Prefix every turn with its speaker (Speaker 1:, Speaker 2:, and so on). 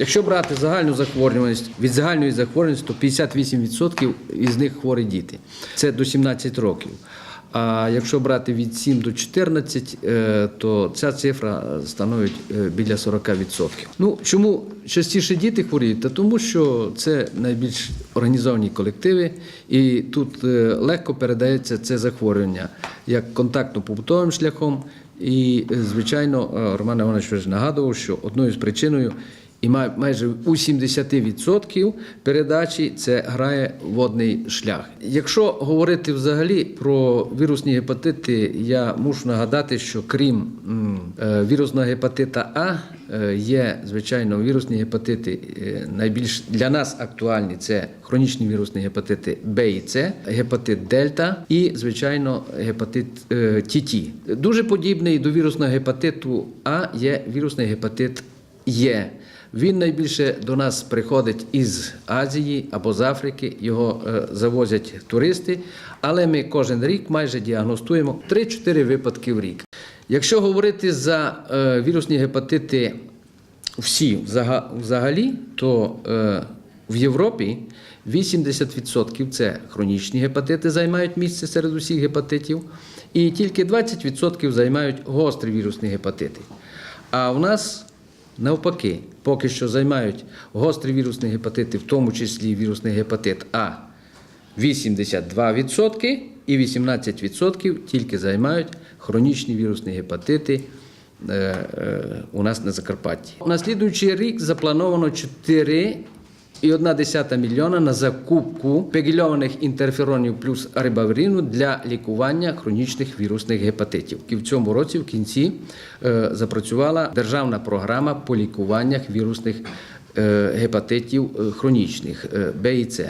Speaker 1: Якщо брати загальну захворюваність, від загальної захворюваності, то 58% із них хворі діти. Це до 17 років. А якщо брати від 7 до 14, е, то ця цифра становить е, біля 40%. Ну чому частіше діти хворіють? Та тому, що це найбільш організовані колективи, і тут е, легко передається це захворювання як контактно-побутовим шляхом. І, звичайно, Роман Іванович вже нагадував, що одною з причиною і май- майже у 70% передачі це грає водний шлях. Якщо говорити взагалі про вірусні гепатити, я мушу нагадати, що крім е, вірусного гепатита А е, є звичайно вірусні гепатити е, найбільш для нас актуальні це хронічні вірусні гепатити Б і С, гепатит Дельта і, звичайно, гепатит ТТ. Дуже подібний до вірусного гепатиту А є вірусний гепатит Є. Він найбільше до нас приходить із Азії або з Африки. Його е, завозять туристи, але ми кожен рік майже діагностуємо 3-4 випадки в рік. Якщо говорити за е, вірусні гепатити всі взагалі, то е, в Європі 80% це хронічні гепатити займають місце серед усіх гепатитів, і тільки 20% займають гострі вірусні гепатити. А в нас навпаки, поки що займають гострі вірусні гепатити, в тому числі вірусний гепатит А 82% і 18% тільки займають хронічні вірусні гепатити е, е, у нас на Закарпатті. На слідуючий рік заплановано 4 і 1,1 мільйона на закупку пегільованих інтерферонів плюс рибаврину для лікування хронічних вірусних гепатитів. І в цьому році, в кінці, е, запрацювала державна програма по лікуваннях вірусних е, гепатитів е, хронічних Б і С.